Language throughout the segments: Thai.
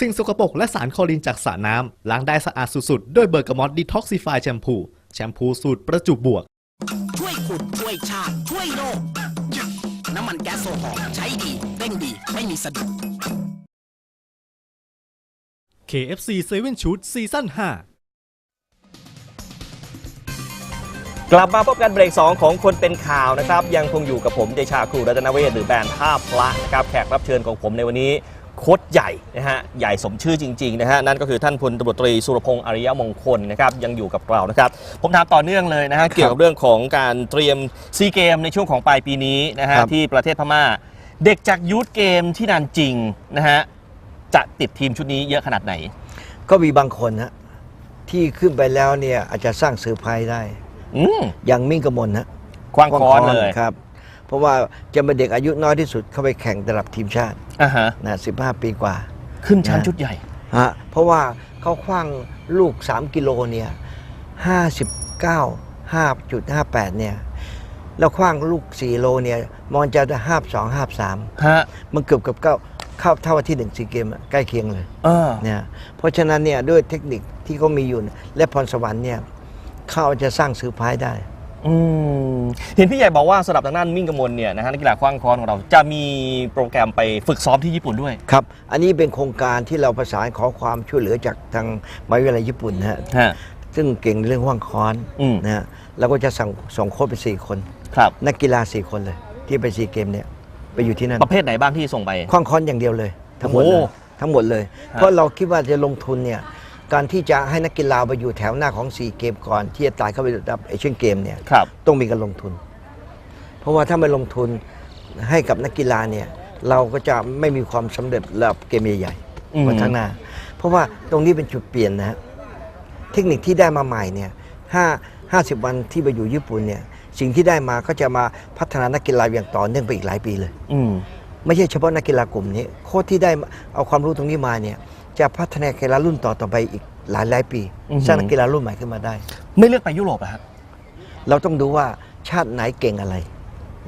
สิ่งสกปรกและสารคลอรีนจากสระน้ำล้างได้สะอาดสุดๆ ด้วยเบอร์กามอตดีท็อกซิฟายแชมพู แชมพูสูตรประจุบวก ช่วยขุดช่วยชาติช่วยโลกน้ำมันแก๊สโซฮอล์ใช้ดีเร่งดีไม่มีสะดุด KFC 7 Shoot ซีซั่น5กลับมาพบกันเบรก 2 ของคนเป็นข่าวนะครับ ยังคงอยู่กับผมเดชาครูรัตนเวศหรือแบรนด์ท่าพระนะครับ แขกรับเชิญของผมในวันนี้ โคตรใหญ่นะฮะใหญ่สมชื่อจริงๆนะฮะนั่นก็คือท่านพลตำรวจตรีสุรพงษ์อริยมงคลนะครับยังอยู่กับเรานะครับ ผมถามต่อเนื่องเลยนะฮะเกี่ยวกับเรื่องของการเตรียมซีเกมในช่วงของปลายปีนี้นะฮะครับ ที่ประเทศพม่า เด็กจากยูทเกมที่นานจริงนะฮะจะติดทีมชุดนี้เยอะขนาดไหน ก็มีบางคนฮะที่ขึ้นไปแล้วเนี่ยอาจจะสร้างเซอร์ไพรส์ได้ อืมอย่างมิ่งกมลฮะกว้างค้อนเลย ครับ เพราะว่าจะเป็นเด็กอายุน้อยที่สุดเข้าไปแข่งระดับทีมชาติอ่าฮะนะ15ปีกว่าขึ้นชั้นนะชุดใหญ่ฮะเพราะว่าเขาคว้างลูก 3 กิโลเนี่ย59 5.58เนี่ยแล้วคว้างลูก4โลเนี่ยมันจะได้52 53ฮะมันเกือบกับเก้าเข้าเท่าที่หนึ่งซีเกมอะใกล้เคียงเลยเออเนี่ยเพราะฉะนั้นเนี่ยด้วยเทคนิคที่เขามีอยู่เนี่ยและพรสวรรค์เนี่ยเขาจะสร้างซื้อพายได้ อืมเห็นพี่ใหญ่บอกว่าสำหรับทางด้านมิ่งกมลเนี่ยนะฮะนักกีฬาคว้างค้อนของเราจะมีโปรแกรมไปฝึกซ้อมที่ญี่ปุ่นด้วย ครับ อันนี้เป็นโครงการที่เราประสานขอความช่วยเหลือจากทางมหาวิทยาลัยญี่ปุ่นนะฮะ ฮะ ซึ่งเก่งเรื่องห่วงค้อนอืม นะฮะเราก็จะสั่งส่งโค้ชไปสี่คน ครับ นักกีฬาสี่คนเลย ที่ไปซีเกมเนี่ยไปอยู่ที่นั่นประเภทไหนบ้างที่ส่งไป คว้างค้อนอย่างเดียวเลย ทั้งหมดเลยโอ้โห ทั้งหมดเลย เพราะเราคิดว่าจะลงทุนเนี่ย การที่จะให้นักกีฬาไปอยู่แถวหน้าของซีเกมก่อน ที่จะตายเข้าไประดับเอเชียนเกมเนี่ยครับ ต้องมีการลงทุน เพราะว่าถ้าไม่ลงทุนให้กับนักกีฬาเนี่ยเราก็จะไม่มีความสำเร็จระดับเกมใหญ่อืม ๆวันข้างหน้า เพราะว่าตรงนี้เป็นจุดเปลี่ยนนะฮะเทคนิคที่ได้มาใหม่เนี่ยห้าห้าสิบวันที่ไปอยู่ญี่ปุ่นเนี่ยสิ่งที่ได้มาก็จะมาพัฒนานักกีฬาอย่างต่อเนื่องไปอีกหลายปีเลย อืม ไม่ใช่เฉพาะนักกีฬากลุ่มนี้ โค้ชที่ได้เอาความรู้ตรงนี้มาเนี่ย จะพัฒนากีฬารุ่นต่อต่อไปอีกหลายหลายๆปีอือหือสร้างนักกีฬารุ่นใหม่ขึ้นมาได้ ไม่เลือกไปยุโรปอะฮะเราต้องดูว่าชาติไหนเก่งอะไร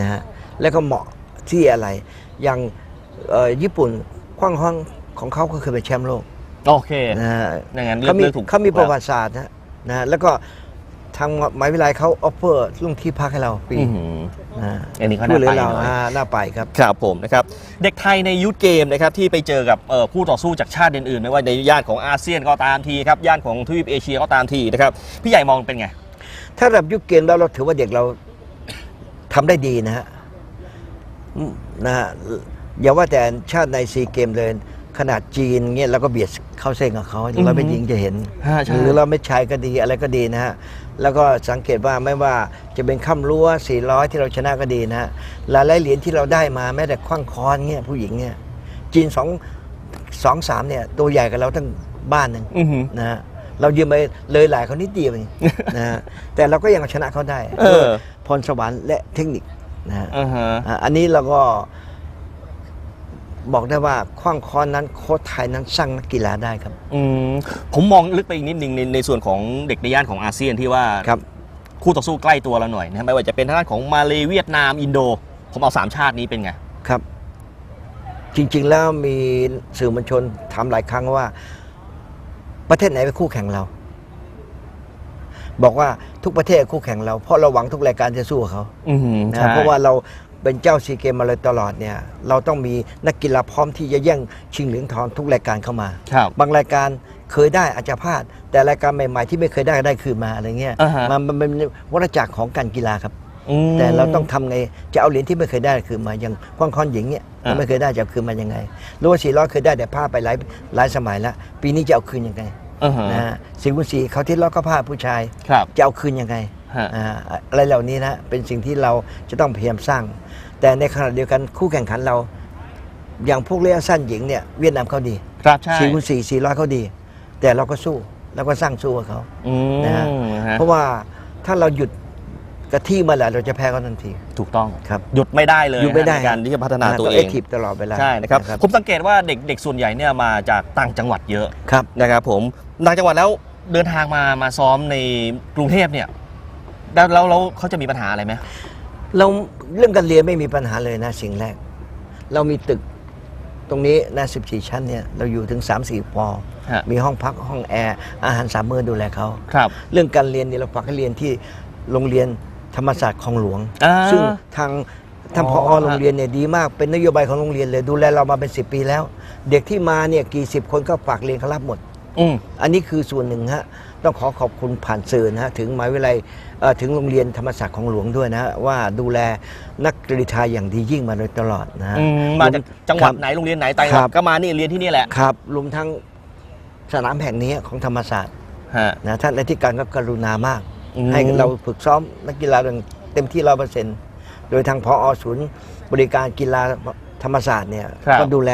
นะฮะแล้วก็เหมาะที่อะไร อย่างเอ่อญี่ปุ่นคว้างห้องของเขาก็เคยเป็นแชมป์โลกโอเคนะฮะอย่างนั้นเลือเขากมีเลือกถูกเขามีประวัติศาสตร์นะนะฮะแล้วก็ ทางหมหายวิทยาลัยเขาออฟเฟอร์ลุงที่พักให้เราฟรีอื้อหือนะฮะอันนี้เขาช่วยเหลือน่าเราไปหน่อย อ่าน่าไปครับ ครับผมนะครับเด็กไทยในยูทเกมนะครับที่ไปเจอกับเอ่อคู่ต่อสู้จากชาติอื่นๆไม่ว่าในย่านของอาเซียนก็ตามทีครับย่านของทวีปเอเชียก็ตามทีนะครับพี่ใหญ่มองเป็นไง ถ้าระดับยุคเกมแล้วเราถือว่าเด็กเรา ทำได้ดีนะฮะอืมนะฮะอย่าว่าแต่ชาติในซีเกมเลย ขนาดจีนเงี้ยเราก็เบียดเข้าเส้นกับเขาอือฮึเราไม่ยิงจะเห็น ฮะใช่ หรือเราไม่ชายก็ดีอะไรก็ดีนะฮะ แล้วก็สังเกตว่าไม่ว่าจะเป็นข้ามรั้ว 400 ที่เราชนะก็ดีนะฮะหลายๆเหรียญที่เราได้มาแม้แต่คว้างค้อนเงี้ยผู้หญิงเนี่ยจีนสองสองสามเนี่ยตัวใหญ่กับเราตั้งบ้านหนึ่งอือหือ นะฮะเรายืมไปเลยหลายเขานิดเดียวเองนะฮะแต่เราก็ยังเอาชนะเขาได้เออ ด้วยพรสวรรค์และเทคนิคนะฮะ อ่าฮะ อะอันนี้เราก็ บอกได้ว่าคว้างค้อนนั้นโค้ชไทยนั้นสร้างนักกีฬาได้ครับ อืมผมมองลึกไปอีกนิดนึงในในส่วนของเด็กในย่านของอาเซียนที่ว่าครับคู่ต่อสู้ใกล้ตัวเราหน่อยนะไม่ว่าจะเป็นทางด้านของมาเลเวียดนามอินโด ผมเอาสามชาตินี้เป็นไงครับ จริง ๆ แล้วมีสื่อมวลชนถามหลายครั้งว่า ประเทศไหนเป็นคู่แข่งเรา บอกว่าทุกประเทศคู่แข่งเราเพราะเราหวังทุกรายการจะสู้กับเขาอือหือนะใช่เพราะว่าเรา เป็นเจ้าซีเกมมาเลยตลอดเนี่ยเราต้องมีนักกีฬาพร้อมที่จะแย่งชิงเหรียญทองทุกรายการเข้ามา ครับ บางรายการเคยได้อาจจะพลาด แต่รายการใหม่ๆ ที่ไม่เคยได้ก็ได้คืนมาอะไรเงี้ยอ่าฮะมันมันเป็นวัฏจักรของการกีฬาครับ อืม แต่เราต้องทำไงจะเอาเหรียญที่ไม่เคยได้คืนมาอย่างคว้างค้อนหญิงเนี่ยอ่า ไม่เคยได้จะเอาคืนมายังไงหรือว่าสี่ร้อยเคยได้แต่พลาดไปหลายหลายสมัยแล้วปีนี้จะเอาคืนยังไงอ่าฮะนะฮะสี่คูณสี่เขาที่ล้อก็พลาดผู้ชาย ครับ จะเอาคืนยังไงฮะ อ่าอะไรเหล่านี้นะเป็นสิ่งที่เราจะต้องพยายามสร้าง แต่ในขณะเดียวกันคู่แข่งขันเรา อย่างพวกระยะสั้นหญิงเนี่ยเวียดนามเขาดี ครับใช่สี่คูณสี่สี่ร้อยเขาดี แต่เราก็สู้เราก็สร้างสู้กับเขาอืมนะฮะฮะเพราะว่าถ้าเราหยุดกะที่เมาแหละเราจะแพ้เขาทันที ถูกต้องครับหยุดไม่ได้เลยหยุดไม่ได้ในการที่จะพัฒนาตัวเอแองคทีฟตลอดเวลาใช่นะครับผมสังเกตว่าเด็กเด็กส่วนใหญ่เนี่ยมาจากต่างจังหวัดเยอะครับนะครับผมต่างจังหวัดแล้วเดินทางมามาซ้อมในกรุงเทพเนี่ย แล้วแล้วแล้วเขาจะมีปัญหาอะไรไหมเราเรื่องการเรียนไม่มีปัญหาเลยนะสิ่งแรก เรามีตึกตรงนี้นะ14 ชั้นเนี่ยเราอยู่ถึง 3-4ปอฮะมีห้องพักห้องแอร์อาหารสามมื้อดูแลเขา ครับ เรื่องการเรียนเนี่ยเราฝากให้เรียนที่โรงเรียนธรรมศาสตร์คลองหลวง อ่าซึ่งทางท่านอ๋ผออโรงเรียนเนี่ยดีมากเป็นนโยบายของโรงเรียนเลยดูแลเรามาเป็น 10 ปีแล้ว เด็กที่มาเนี่ยกี่สิบคนก็ฝากเรียนเขารับหมด อืม อันนี้คือส่วนหนึ่งฮะ ต้องขอขอบคุณผ่านสื่อนะฮะถึงหมหาวิทยาลัยเอ่อถึงโรงเรียนธรรมศาสตร์ของหลวงด้วยนะฮะว่าดูแลนักกรีฑาอย่างดียิ่งมาโดยตลอดนะฮะอืมมาจากจังหวัดครับไหนโรงเรียนไหนต่างจังหครัวัดบก็มานี่เรียนที่นี่แหละครับรวมทั้งสนามแห่งนี้ของธรรมศาสตร์ฮะ นะท่านอธิการก็กรุณามาก อืม ให้เราฝึกซ้อมนักกีฬาอย่างเต็มที่ร้อยเปอร์เซ็นต์โดยทางพอศูนย์บริการกีฬา ธรรมศาสตร์เนี่ยครับ ก็ดูแล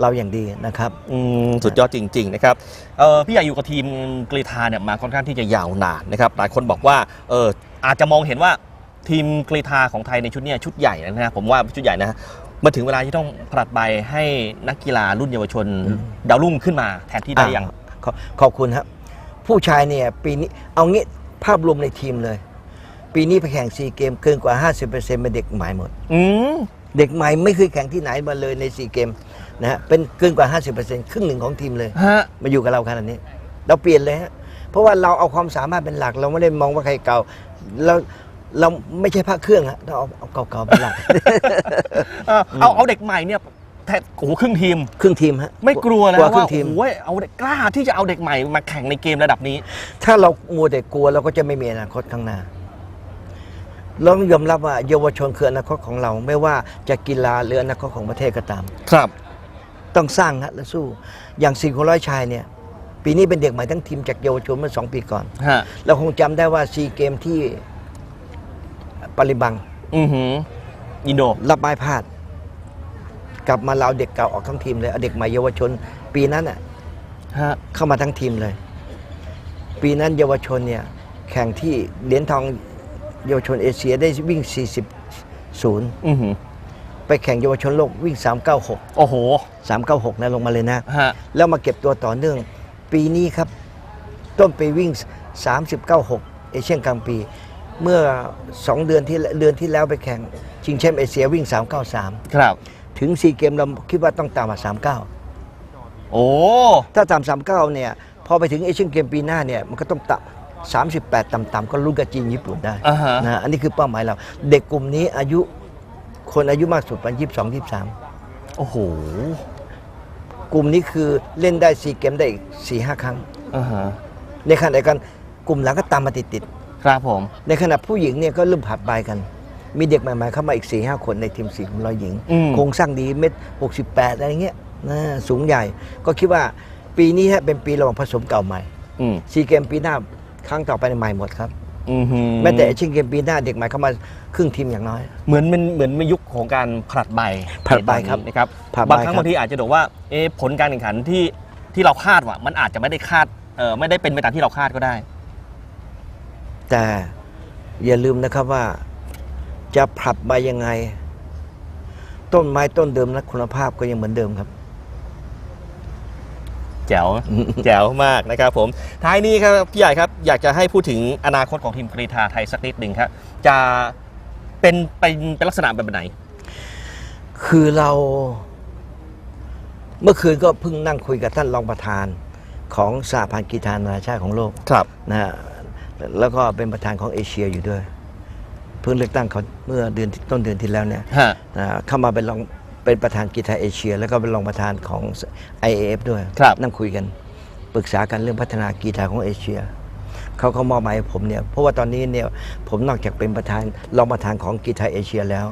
เราอย่างดีนะครับ อืมสุดยอดจริง ๆ นะครับเอ่อพี่ใหญ่อยู่กับทีมกรีฑาเนี่ยมาค่อนข้างที่จะยาวนานนะครับหลายคนบอกว่าเอออาจจะมองเห็นว่าทีมกรีฑาของไทยในชุดเนี้ชุดใหญ่นะฮะผมว่าชุดใหญ่นะฮะมาถึงเวลาที่ต้องผลัดใบให้นักกีฬารุ่นเยาวชนดาวรุ่งขึ้นมาแทนที่ได้ยังอะขอขอบคุณครับ ผู้ชายเนี่ยปีนี้เอางี้ภาพรวมในทีมเลย ปีนี้ไปแข่งซีเกมเกินกว่า 50%เป็นเด็กใหม่หมด อืมเด็กใหม่ไม่เคยแข่งที่ไหนมาเลยในซีเกมนะฮะเป็นเกินกว่า 50%ครึ่งหนึ่งของทีมเลย ฮะ มาอยู่กับเราขนาดนี้ เราเปลี่ยนเลยฮะ เพราะว่าเราเอาความสามารถเป็นหลัก เราไม่ได้มองว่าใครเก่า เราเราไม่ใช่พระเครื่องฮะเราเอาเอาเก่าๆเป็นหลัก เออเอาเอาเด็กใหม่เนี่ยแทนโอ้โหครึ่งทีม ครึ่งทีมฮะไม่กลัวนะกลัวครึ่ว่างทีม โอ้ยเอาเด็กกล้าที่จะเอาเด็กใหม่มาแข่งในเกมระดับนี้ ถ้าเรามัวแต่กลัวเราก็จะไม่มีอนาคตข้างหน้า เราต้องยอมรับว่าเยาวชนคืออนาคตของเรา ไม่ว่าจะกีฬาหรืออนาคตของประเทศก็ตาม ครับ ต้องสร้างฮะและสู้ อย่างสี่คนร้อยชายเนี่ย ปีนี้เป็นเด็กใหม่ทั้งทีมจากเยาวชนเมื่อสองปีก่อน ฮะ เราคงจำได้ว่าซีเกมที่ปาริบังอือหืออินโด รับไม้พลาด กลับมาเราเอาเด็กเก่าออกทั้งทีมเลยเอาเด็กใหม่เยาวชน ปีนั้นน่ะ ฮะ เข้ามาทั้งทีมเลย ปีนั้นเยาวชนเนี่ย แข่งที่เหรียญทอง เยาวชนเอเชียได้วิ่ง 40ศูนย์อือหือไปแข่งเยาวชนโลกวิ่ง 396 โอ้โห 396นะลงมาเลยนะ ฮะ แล้วมาเก็บตัวต่อเนื่อง ปีนี้ครับ ต้นไปวิ่ง 396 เอเชียนกลางปี เมื่อ 2 เดือนที่เดือนที่แล้วไปแข่งชิงแชมป์เอเชียวิ่ง 393 ครับ ถึง 4 เกมเราคิดว่าต้องตามมา39 โอ้ ถ้าตาม39เนี่ยพอไปถึงเอเชียนเกมปีหน้าเนี่ยมันก็ต้องตั 38 ต่ำๆก็ลุ้นกับจีนญี่ปุ่นได้อ่าฮะ นะอันนี้คือเป้าหมายเรา เด็กกลุ่มนี้อายุคนอายุมากสุดประมาณ22 23โอ้โหกลุ่มนี้คือเล่นได้4เกมได้อีก4-5ครั้ง อ่าฮะในขณะเดียวกันกลุ่มหลังก็ตามมาติดครับผมๆในขณะผู้หญิงเนี่ยก็เริ่มผัดใบกัน มีเด็กใหม่ๆเข้ามาอีก4ีหคนในทีมสี่ของเราหญิง อืม โครงสร้างดีเม็ด68 อะไรเงี้ยนะสูงใหญ่ ก็คิดว่าปีนี้ฮะเป็นปีระหว่างผสมเก่าใหม่อืม ซีเกมปีหน้า ครั้งต่อไปในใหม่หมดครับอือหือแม้แต่เอเชียนเกมปีหน้าเด็กใหม่เข้ามาครึ่งทีมอย่างน้อย เหมือนมันเหมือนมียุคของการผลัดใบผลัดใบครับนะครับผลัดใบบางครั้งครับ บางทีอาจจะบอกว่าเอะผลการแข่งขันที่ที่เราคาดว่ามันอาจจะไม่ได้คาดเออไม่ได้เป็นไปตามที่เราคาดก็ได้ แต่อย่าลืมนะครับว่าจะผลัดใบยังไง ต้นไม้ต้นเดิมและคุณภาพก็ยังเหมือนเดิมครับ แจ๋วแจ๋วมากนะครับผมท้ายนี้ครับพี่ใหญ่ครับอยากจะให้พูดถึงอนาคตของทีมกรีฑาไทยสักนิดหนึ่งครับจะเป็นเป็นเป็นลักษณะแบบไหน คือเรา เมื่อคืนก็เพิ่งนั่งคุยกับท่านรองประธานของสหพันธ์กีฬานานาชาติของโลกครับนะฮะแล้วก็เป็นประธานของเอเชียอยู่ด้วย เพิ่งเลือกตั้งเขาเมื่อเดือนที่ต้นเดือนที่แล้วเนี่ยฮะนะฮะเข้ามาเป็นรอง เป็นประธานกีฬาเอเชีย แล้วก็เป็นรองประธานของ IAF ด้วยครับ นั่งคุยกันปรึกษากันเรื่องพัฒนากีฬาของเอเชียเขาเขามอบหมายให้ผมเนี่ยเพราะว่าตอนนี้เนี่ยผมนอกจากเป็นประธานรองประธานของกีฬาเอเชียแล้ว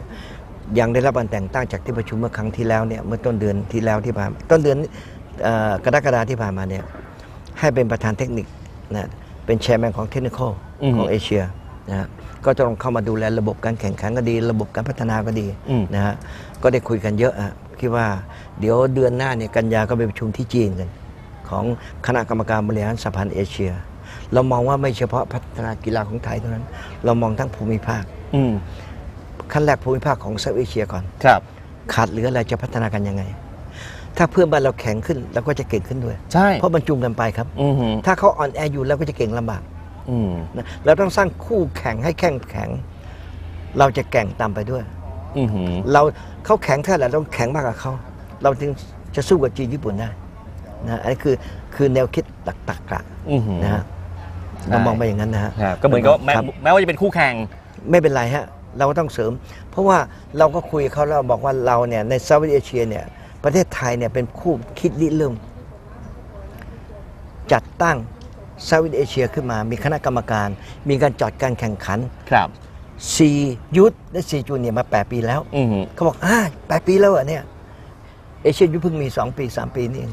ยังได้รับการแต่งตั้งจากที่ประชุมเมื่อครั้งที่แล้วเนี่ยเมื่อต้นเดือนที่แล้วที่ผ่านต้นเดือนเอ่อกรกฎาที่ผ่านมาเนี่ยให้เป็นประธานเทคนิคนะเป็นแชร์แมนของเทคนิคอือฮึของเอเชีย นะฮะก็จะลองเข้ามาดูแลระบบการแข่งขันก็ดี ระบบการพัฒนาก็ดีอืม นะฮะก็ได้คุยกันเยอะอะคิดว่าเดี๋ยวเดือนหน้าเนี่ยกันยาก็ไปประชุมที่จีนกัน ของคณะกรรมการบริหารสหพันธ์เอเชีย เรามองว่าไม่เฉพาะพัฒนากีฬาของไทยเท่านั้น เรามองทั้งภูมิภาค อืมขั้นแรกภูมิภาคของเซาท์เอเชียก่อน ครับ ขาดเหลืออะไรจะพัฒนากันยังไง ถ้าเพื่อนบ้านเราแข็งขึ้นเราก็จะเก่งขึ้นด้วย ใช่เพราะมันจูงกันไปครับ อือหือถ้าเขาอ่อนแออยู่เราก็จะเก่งลำบากอืม นะเราต้องสร้างคู่แข่งให้แข็งแข็ง เราจะแก่งตามไปด้วยอือหือเราเขาแข็งเท่าไหร่เราต้องแข็งมากกว่าเขาเราจึงจะสู้กับจีนญี่ปุ่นได้นะอันนี้คือคือแนวคิดตักๆอะอื้อหือนะฮะเรามองไปอย่างนั้นนะฮะครับก็เหมือนกับว่าแม้ครับแม้ว่าจะเป็นคู่แข่งไม่เป็นไรฮะเราก็ต้องเสริม เพราะว่าเราก็คุยกับเขาแล้วบอกว่าเราเนี่ยในเซาท์อีเอเชียเนี่ยประเทศไทยเนี่ยเป็นคู่คิดริเริ่มจัดตั้ง เซาท์อีเอเชียขึ้นมา มีคณะกรรมการ มีการจัดการแข่งขันครับซียุทธและซีจูเนียร์มา 8 ปีแล้ว อือหือ เขาบอกอ่าแปดปีแล้วเหรอเนี่ย เอเชียยุทธเพิ่งมี 2 ปี 3 ปีนี่เอง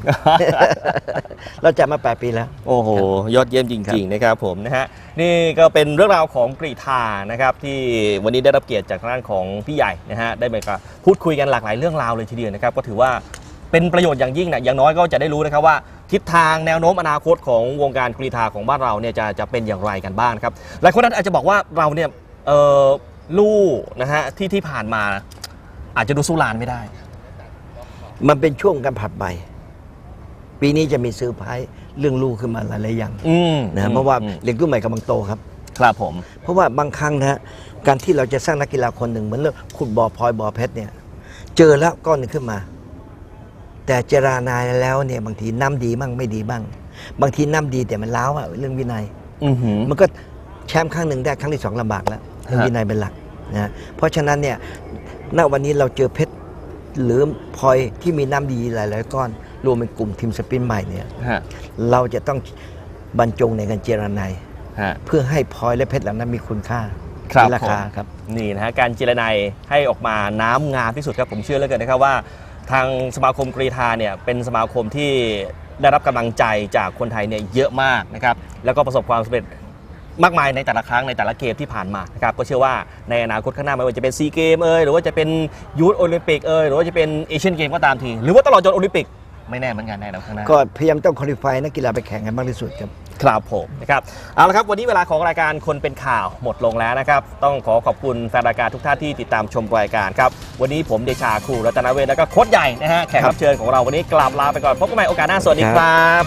เราจัดมา 8 ปีแล้ว โอ้โห ยอดเยี่ยมจริง ๆ นะครับผมนะฮะ นี่ก็เป็นเรื่องราวของกรีฑานะครับที่วันนี้ได้รับเกียรติจากทางด้านของพี่ใหญ่นะฮะได้มาพูดคุยกันหลากหลายเรื่องราวเลยทีเดียวนะครับ ก็ถือว่า เป็นประโยชน์อย่างยิ่งนะอย่างน้อยก็จะได้รู้นะครับว่าทิศทางแนวโน้มอนาคตของวงการกรีฑาของบ้านเราเนี่ยจะจะเป็นอย่างไรกันบ้างครับหลายคนอาจจะบอกว่าเราเนี่ยเออลู่นะฮะที่ที่ผ่านมาอาจจะดูสู้ลานไม่ได้ มันเป็นช่วงการผัดใบปีนี้จะมีซื้อร์ไพรส์เรื่องลูกขึ้นมาหลายๆอย่างอืมนะเพราะว่าอืมเด็กรุ่นใหม่กำลังโตครับ ครับผม เพราะว่าบางครั้งนะฮะการที่เราจะสร้างนักกีฬาคนหนึ่งเหมือนเรื่องขุดบ่อพลอยบ่อเพชรเนี่ย เจอแล้วก้อนหนึ่งขึ้นมา แต่เจรานายแล้วเนี่ยบางทีน้ำดีบ้างไม่ดีบ้าง บางทีน้ำดีแต่มันล้าวอะเรื่องวินัยอือหือ มันก็แชมป์ครั้งหนึ่งได้ครั้งที่สองลำบากแล้วเรื่องฮะวินัยเป็นหลักนะเพราะฉะนั้นเนี่ยณวันนี้เราเจอเพชรหรือพลอยที่มีน้ำดีหลายๆก้อน รวมเป็นกลุ่มทีมสปรินต์ใหม่เนี่ย ฮะ เราจะต้องบรรจงในการเจรนายฮะ เพื่อให้พลอยและเพชรเหล่านั้นมีคุณค่าครับมีราคาผม ครับ นี่นะฮะการเจรไนายให้ออกมาน้ำงามที่สุดครับผมเชื่อเหลือเกินนะครับว่า ทางสมาคมกรีฑาเนี่ยเป็นสมาคมที่ได้รับกำลังใจจากคนไทยเนี่ยเยอะมากนะครับแล้วก็ประสบความสำเร็จมากมายในแต่ละครั้งในแต่ละเกมที่ผ่านมานะครับก็เชื่อว่าในอนาคตข้างหน้าไม่ว่าจะเป็นซีเกมเอยหรือว่าจะเป็นยูทโอลิมปิกเอยหรือว่าจะเป็นเอเชียนเกมก็ตามที หรือว่าตลอดจนโอลิมปิกไม่แน่เหมือนกันในอนาคตข้างหน้าก็พยายามต้องคุริฟายนักกีฬาไปแข่งกันมากที่สุดครับ ครับผมนะครับเอาละครับวันนี้เวลาของรายการคนเป็นข่าวหมดลงแล้วนะครับ ต้องขอขอบคุณแฟนรายการทุกท่านที่ติดตามชมรายการครับ วันนี้ผมเดชาครูรัตนเวชแล้วก็โค้ชใหญ่นะฮะแขกรับเชิญของเราวันนี้กลับลาไปก่อนพบกันใหม่โอกาสหน้าสวัสดีครับ